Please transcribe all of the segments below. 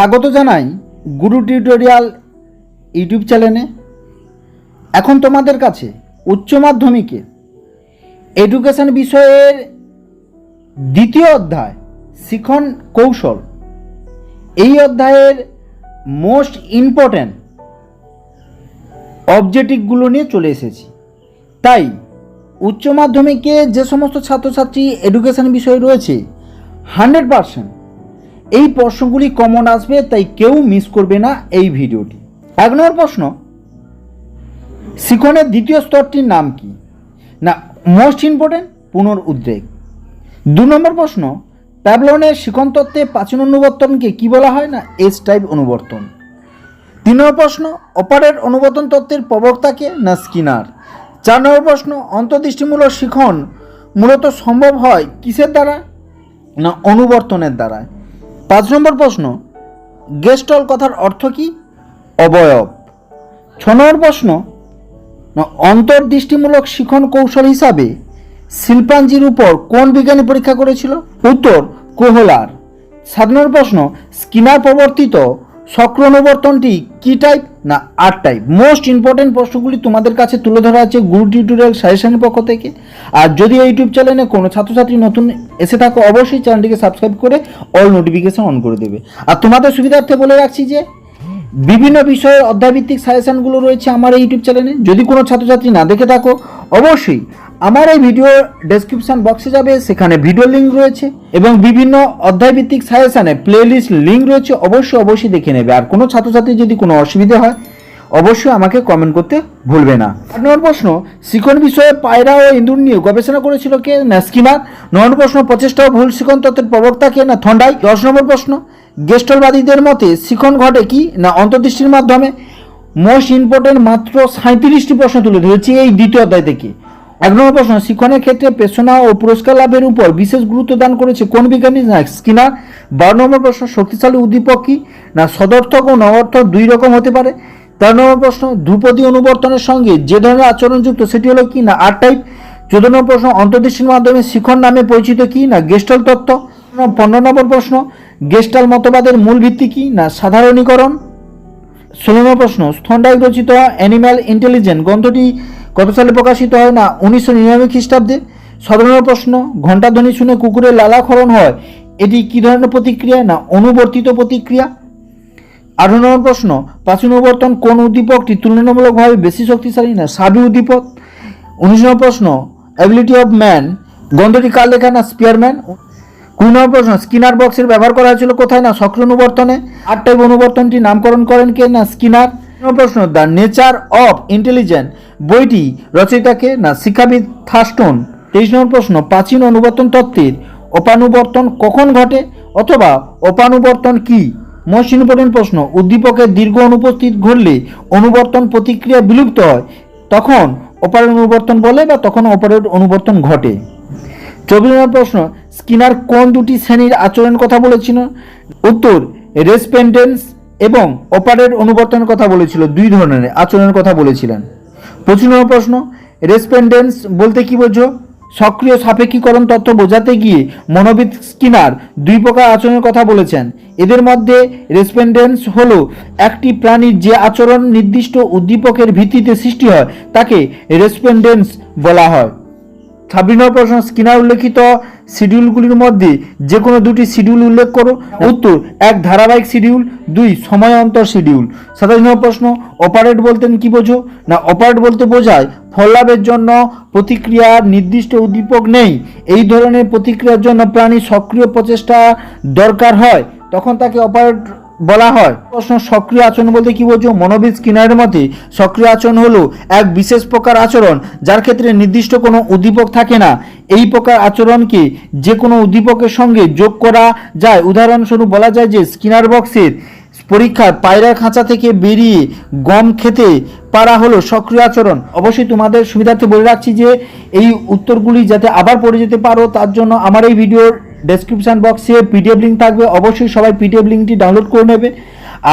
স্বাগত জানাই গুরু tutorial YouTube চ্যানেলে। এখন তোমাদের কাছে উচ্চ মাধ্যমিকে এডুকেশন বিষয়ের দ্বিতীয় অধ্যায় শিখন কৌশল। এই অধ্যায়ের মোস্ট ইম্পর্ট্যান্ট অবজেক্টিভগুলো নিয়ে চলে এসেছি। তাই উচ্চ মাধ্যমিকে যে সমস্ত ছাত্রছাত্রী এডুকেশন বিষয় রয়েছে হান্ড্রেড পারসেন্ট এই প্রশ্নগুলি কমন আসবে, তাই কেউ মিস করবে না এই ভিডিওটি। এক নম্বর প্রশ্ন, শিখনের দ্বিতীয় স্তরটির নাম কি? না মোস্ট ইম্পর্টেন্ট পুনরুদ্রেক দু নম্বর প্রশ্ন, প্যাবলনের শিখন তত্ত্বে প্রাচীন অনুবর্তনকে কি বলা হয় না এস টাইপ অনুবর্তন? তিন নম্বর প্রশ্ন, অপারের অনুবর্তন তত্ত্বের প্রবক্তাকে না স্কিনার? চার নম্বর প্রশ্ন, অন্তর্দৃষ্টিমূলক শিখন মূলত সম্ভব হয় কিসের দ্বারা? না, অনুবর্তনের দ্বারা পাঁচ নম্বর প্রশ্ন গেস্টল কথার অর্থ কি? অবয়ব। ছ নম্বর প্রশ্ন অন্তর্দৃষ্টিমূলক শিখন কৌশল হিসাবে শিল্পাঞ্জির উপর কোন বিজ্ঞানী পরীক্ষা করেছিল? উত্তর, কোহলার। সাত নম্বর প্রশ্ন, স্কিনার প্রবর্তিত শক্র অনুবর্তনটি কি টাইপ না আট টাইপ মোস্ট ইম্পর্টেন্ট প্রশ্নগুলি তোমাদের কাছে তুলে ধরা আছে গুরু টিউটোরিয়াল সাজেশনের পক্ষ থেকে। আর যদি ইউটিউব চ্যানেলে কোনো ছাত্রছাত্রী নতুন এসে থাকো, অবশ্যই চ্যানেলটিকে সাবস্ক্রাইব করে অল নোটিফিকেশন অন করে দেবে। আর তোমাদের সুবিধার্থে বলে রাখছি যে, বিভিন্ন বিষয়ের অধ্যায়ভিত্তিক সাজেশনগুলো রয়েছে আমার এই ইউটিউব চ্যানেলে যদি কোনো ছাত্রছাত্রী না দেখে থাকো, অবশ্যই আমার এই ভিডিও ডেসক্রিপশন বক্সে যাবে, সেখানে ভিডিও লিঙ্ক রয়েছে এবং বিভিন্ন অধ্যায়ভিত্তিক সাজেশানে প্লে লিস্ট লিঙ্ক রয়েছে, অবশ্যই অবশ্যই দেখে নেবে। আর কোনো ছাত্রছাত্রী যদি কোনো অসুবিধে হয়, অবশ্যই আমাকে কমেন্ট করতে ভুলবে না। আট নম্বর প্রশ্ন, শিখন বিষয়ে পায়রা ও ইন্দুর নিয়ে গবেষণা করেছিল কে? না স্কিনার ন নম্বর প্রশ্ন, প্রচেষ্টা ভুল শিখন তত্ত্বের প্রবক্তা কে না? থন্ডাই। দশ নম্বর প্রশ্ন গেস্টলবাদীদের মতে শিখন ঘটে কি না অন্তর্দৃষ্টির মাধ্যমে? মোস্ট ইম্পর্টেন্ট মাত্র সাঁত্রিশটি প্রশ্ন তুলে ধরেছি এই দ্বিতীয় অধ্যায় থেকে। এক নম্বর প্রশ্ন, শিক্ষণের ক্ষেত্রে পেশনা ও পুরস্কার লাভের উপর বিশেষ গুরুত্ব দান করেছে কোন বিজ্ঞানী? না, স্কিনার। বারো নম্বর প্রশ্ন, শক্তিশালী উদ্দীপক কি? না, সদর্থক ও নবর্থক দুই রকম হতে পারে। তেরো নম্বর প্রশ্ন, ধ্রুপদী অনুবর্তনের সঙ্গে যে ধরনের আচরণযুক্ত সেটি হলো কি? না আট টাইপ চোদ্দ নম্বর প্রশ্ন, অন্তর্দৃষ্টির মাধ্যমে শিখন নামে পরিচিত কি? না, গেস্টাল তত্ত্ব। পনেরো নম্বর প্রশ্ন, গেস্টাল মতবাদের মূল ভিত্তি কি? না, সাধারণীকরণ। ষোলো নম্বর প্রশ্ন স্থন্ডাইক রচিত অ্যানিম্যাল ইন্টেলিজেন্ট, গ্রন্থটি কত সালে প্রকাশিত হয় না, উনিশশো নিরানব্বই খ্রিস্টাব্দে। নম্বর প্রশ্ন ঘণ্টাধ্বনি শুনে কুকুরের লালা লালাক্ষরণ হয়, এটি কী ধরনের প্রতিক্রিয়া না অনুবর্তিত প্রতিক্রিয়া? আঠারো নম্বর প্রশ্ন, প্রাচীন অনুবর্তন কোন উদ্দীপকটি তুলনামূলকভাবে বেশি শক্তিশালী না সাবি উদ্দীপক? উনিশ নম্বর প্রশ্ন অ্যাবিলিটি অফ ম্যান গ্রন্থটি কার লেখা না স্পিয়ারম্যান? কুড়ি নম্বর প্রশ্ন, স্কিনার বক্সের ব্যবহার করা হয়েছিল কোথায় না সক্রিয় অনুবর্তনে? আট টাইপ অনুবর্তনটি নামকরণ করেন কে না স্কিনার? প্রশ্ন দ্য নেচার অফ ইন্টেলিজেন্ট বইটি রচয়িতাকে না শিক্ষাবিদ থাস্টন তেইশ নম্বর প্রশ্ন, প্রাচীন অনুবর্তন তত্ত্বের অপানুবর্তন কখন ঘটে অথবা অপানুবর্তন কি? মোস্ট প্রশ্ন, উদ্দীপকের দীর্ঘ অনুপস্থিত ঘটলে অনুবর্তন প্রতিক্রিয়া বিলুপ্ত হয়, তখন অপারের অনুবর্তন বলে বা তখন অপারের অনুবর্তন ঘটে? চব্বিশ নম্বর প্রশ্ন, স্কিনার কোন দুটি শ্রেণির আচরণ কথা বলেছিল? উত্তর, রেসপেন্ডেন্স এবং অপারের অনুবর্তনের কথা বলেছিল, দুই ধরনের আচরণের কথা বলেছিলেন। পঁচিশ নম্বর প্রশ্ন, রেসপেন্ডেন্স বলতে কি বোঝো? সক্রিয় সাপেক্ষীকরণ তথ্য বোঝাতে গিয়ে মনোবিদ স্কিনার দুই প্রকার আচরণের কথা বলেছেন। এদের মধ্যে রেসপেন্ডেন্স হলো একটি প্রাণীর যে আচরণ নির্দিষ্ট উদ্দীপকের ভিত্তিতে সৃষ্টি হয়, তাকে রেসপেন্ডেন্স বলা হয়। ছাব্বিশ নম্বর প্রশ্ন, স্কিনার উল্লেখিত শিডিউলগুলির মধ্যে যে কোনো দুটি শিডিউল উল্লেখ করো উত্তর, এক ধারাবাহিক শিডিউল, দুই সময় অন্তর শিডিউল। সাতাশ নম্বর প্রশ্ন, অপারেট বলতেন কি বোঝো? না, অপারেট বলতে বোঝায় ফল লাভের জন্য প্রতিক্রিয়ার নির্দিষ্ট উদ্দীপক নেই। এই ধরনের প্রতিক্রিয়ার জন্য প্রাণী সক্রিয় প্রচেষ্টা দরকার হয়। তখন তাকে অপারেট বলা হয়। প্রশ্ন সক্রিয় আচরণ বলতে কি বোঝো? মনোবিদ স্কিনারের মতে সক্রিয় আচরণ হলো এক বিশেষ প্রকার আচরণ, যার ক্ষেত্রে নির্দিষ্ট কোনো উদ্দীপক থাকে না। এই প্রকার আচরণকে যে কোনো উদ্দীপকের সঙ্গে যোগ করা যায়। উদাহরণস্বরূপ বলা যায় যে স্কিনার বক্সের পরীক্ষার পায়রা খাঁচা থেকে বেরিয়ে গম খেতে পারা হলো সক্রিয় আচরণ। অবশ্যই তোমাদের সুবিধার্থে বলে রাখছি যে এই উত্তরগুলি যাতে আবার পড়ে যেতে পারো, তার জন্য আমার এই ভিডিওর ডেসক্রিপশন বক্সে পিডিএফ লিঙ্ক থাকবে। অবশ্যই সবাই পিডিএফ লিঙ্কটি ডাউনলোড করে নেবে।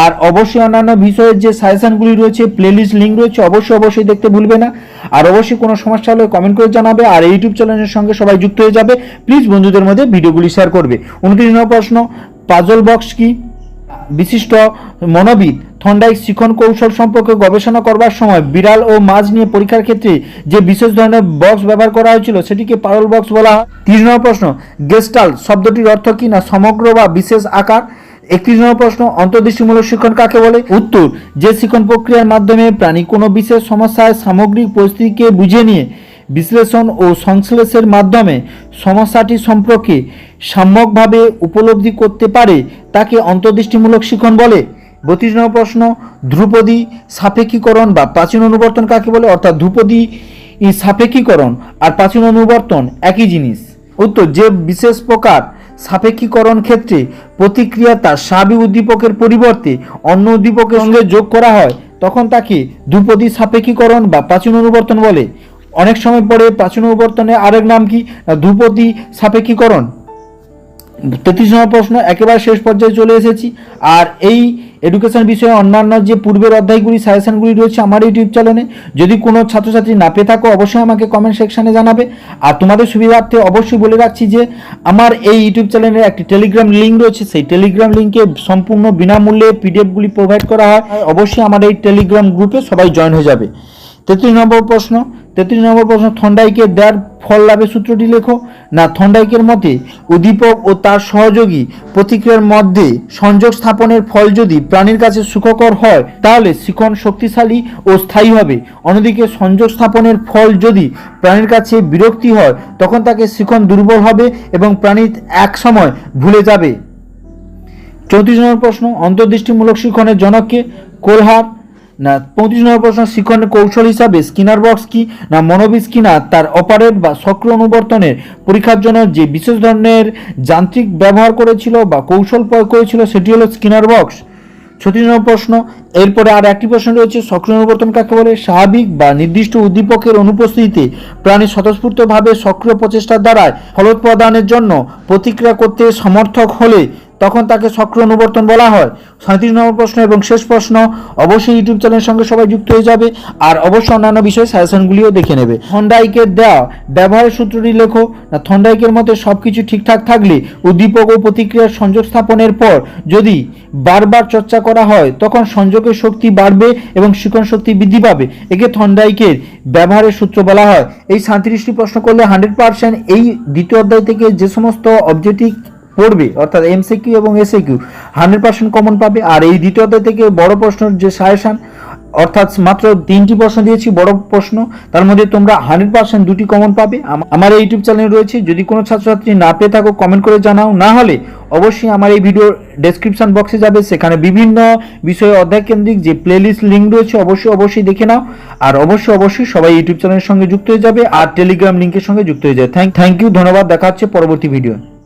আর অবশ্যই অন্যান্য বিষয়ের যে সাজেশনগুলি রয়েছে প্লেলিস্ট লিঙ্ক রয়েছে, অবশ্যই অবশ্যই দেখতে ভুলবে না। আর অবশ্যই কোনো সমস্যা হলে কমেন্ট করে জানাবে। আর ইউটিউব চ্যানেলের সঙ্গে সবাই যুক্ত হয়ে যাবে। প্লিজ বন্ধুদের মধ্যে ভিডিওগুলি শেয়ার করবে। উনত্রিশ প্রশ্ন পাজল বক্স কি? বিশিষ্ট মনোবিদ থন্ডাইক শিখন কৌশল সম্পর্কে গবেষণা করবার সময় বিড়াল ও মাছ নিয়ে পরীক্ষার ক্ষেত্রে যে বিশেষ ধরনের বক্স ব্যবহার করা হয়েছিল, সেটিকে পারল বক্স বলা হয়। তিরিশ নম্বর প্রশ্ন, গেস্টাল শব্দটির অর্থ কি না সমগ্র বা বিশেষ আকার? একত্রিশ নম্বর প্রশ্ন, অন্তর্দৃষ্টিমূলক শিক্ষণ কাকে বলে? উত্তর, যে শিক্ষণ প্রক্রিয়ার মাধ্যমে প্রাণী কোনো বিশেষ সমস্যায় সামগ্রিক পরিস্থিতিকে বুঝে নিয়ে বিশ্লেষণ ও সংশ্লেষের মাধ্যমে সমস্যাটি সম্পর্কে সাম্যকভাবে উপলব্ধি করতে পারে, তাকে অন্তর্দৃষ্টিমূলক শিক্ষণ বলে। বত্রিশ নম্বর প্রশ্ন, ধ্রুপদী সাপেক্ষীকরণ বা প্রাচীন অনুবর্তন কাকে বলে? অর্থাৎ ধ্রুপদী সাপেক্ষীকরণ আর প্রাচীন অনুবর্তন একই জিনিস। উত্তর, যে বিশেষ প্রকার সাপেক্ষীকরণ ক্ষেত্রে প্রতিক্রিয়া তার স্বাভাবিক উদ্দীপকের পরিবর্তে অন্য উদ্দীপকের সঙ্গে যোগ করা হয়, তখন তাকে ধ্রুপদী সাপেক্ষীকরণ বা প্রাচীন অনুবর্তন বলে। অনেক সময় পরে প্রাচীন অনুবর্তনের আরেক নাম কি? ধ্রুপদী সাপেক্ষীকরণ। তেত্রিশ নম্বর প্রশ্ন, একেবারে শেষ পর্যায়ে চলে এসেছি। আর এই এডুকেশন বিষয়ে অন্যান্য যে পূর্বের অধ্যায়গুলি সাজেশনগুলি রয়েছে আমার ইউটিউব চ্যানেলে যদি কোনো ছাত্রছাত্রী না পেয়ে থাকো, অবশ্যই আমাকে কমেন্ট সেকশনে জানাবে। আর তোমাদের সুবিধার্থে অবশ্যই বলে রাখছি যে, আমার এই ইউটিউব চ্যানেলে একটি টেলিগ্রাম লিঙ্ক রয়েছে। সেই টেলিগ্রাম লিঙ্কে সম্পূর্ণ বিনামূল্যে পিডিএফগুলি প্রোভাইড করা হয়। অবশ্যই আমার এই টেলিগ্রাম গ্রুপে সবাই জয়েন হয়ে যাবে। তেত্রিশ নম্বর প্রশ্ন। তেত্রিশ নম্বর প্রশ্ন থন্ডাইকে দেয়ার ফল লাভের সূত্রটি লেখো। না, থন্ডাইকের মতে উদ্দীপক ও তার সহযোগী প্রতিক্রিয়ার মধ্যে সংযোগ স্থাপনের ফল যদি প্রাণীর কাছে সুখকর হয়, তাহলে শিখন শক্তিশালী ও স্থায়ী হবে। অন্যদিকে সংযোগ স্থাপনের ফল যদি প্রাণীর কাছে বিরক্তি হয়, তখন তাকে শিখন দুর্বল হবে এবং প্রাণী এক সময় ভুলে যাবে। চৌত্রিশ নম্বর প্রশ্ন, অন্তর্দৃষ্টিমূলক শিক্ষণের জনককে কোলহার না পঁয়ত্রিশ নম্বর প্রশ্ন শিক্ষণের কৌশল হিসাবে স্কিনার বক্স কি? না মনোবিদ স্কিনার তার অপারেট বা সক্রিয় অনুবর্তনের পরীক্ষার জন্য যে বিশেষ ধরনের যান্ত্রিক ব্যবহার করেছিল বা কৌশল প্রয়োগ করেছিল সেটি হলো স্কিনার বক্স। ছত্রিশ নম্বর প্রশ্ন, এরপরে আর একটি প্রশ্ন রয়েছে, সক্রিয় অনুবর্তন কাকে বলে? স্বাভাবিক বা নির্দিষ্ট উদ্দীপকের অনুপস্থিতিতে প্রাণী স্বতঃস্ফূর্তভাবে সক্রিয় প্রচেষ্টার দ্বারায় ফলোৎপাদনের জন্য প্রতিক্রিয়া করতে সমর্থক হলে তখন তাকে সক্রিয় অনুবর্তন বলা হয়। সাঁত্রিশ নম্বর প্রশ্ন এবং শেষ প্রশ্ন, অবশ্যই ইউটিউব চ্যানেলের সঙ্গে সবাই যুক্ত হয়ে যাবে আর অবশ্যই অন্যান্য বিষয়ে সাজেশনগুলিও দেখে নেবে। থন্ডাইকের দেওয়া ব্যবহারের সূত্রটি লেখো, না, থন্ডাইকের মতে সব কিছু ঠিকঠাক থাকলে উদ্দীপক ও প্রতিক্রিয়ার সংযোগ স্থাপনের পর যদি বারবার চর্চা করা হয়, তখন সংযোগের শক্তি বাড়বে এবং শিখন শক্তি বৃদ্ধি পাবে। একে থন্ডাইকের ব্যবহারের সূত্র বলা হয়। এই সাঁত্রিশটি প্রশ্ন করলে হান্ড্রেড পার্সেন্ট এই দ্বিতীয় অধ্যায় থেকে যে সমস্ত অবজেক্টিভ পড়বে, অর্থাৎ এমসিকিউ এবং এসএকিউ হান্ড্রেড পার্সেন্ট কমন পাবে। আর এই দ্বিতীয় অধ্যায় থেকে বড় প্রশ্নের যে সাজেশন অর্থাৎ মাত্র তিনটি প্রশ্ন দিয়েছি, বড় প্রশ্ন, তার মধ্যে তোমরা হান্ড্রেড পার্সেন্ট দুটি কমন পাবে। আম- আমার এই ইউটিউব চ্যানেল রয়েছে। যদি কোনো ছাত্রছাত্রী না পেয়ে থাকো কমেন্ট করে জানাও। না হলে অবশ্যই আমার এই ভিডিও ডেসক্রিপশন বক্সে যাবে। সেখানে বিভিন্ন বিষয়ে অধ্যায় কেন্দ্রিক যে প্লেলিস্ট লিঙ্ক রয়েছে, অবশ্যই অবশ্যই দেখে নাও। আর অবশ্যই অবশ্যই সবাই ইউটিউব চ্যানেলের সঙ্গে যুক্ত হয়ে যাবে। আর টেলিগ্রাম লিঙ্কের সঙ্গে যুক্ত হয়ে যাবে। থ্যাংক থ্যাংক ইউ ধন্যবাদ। দেখা হচ্ছে পরবর্তী ভিডিও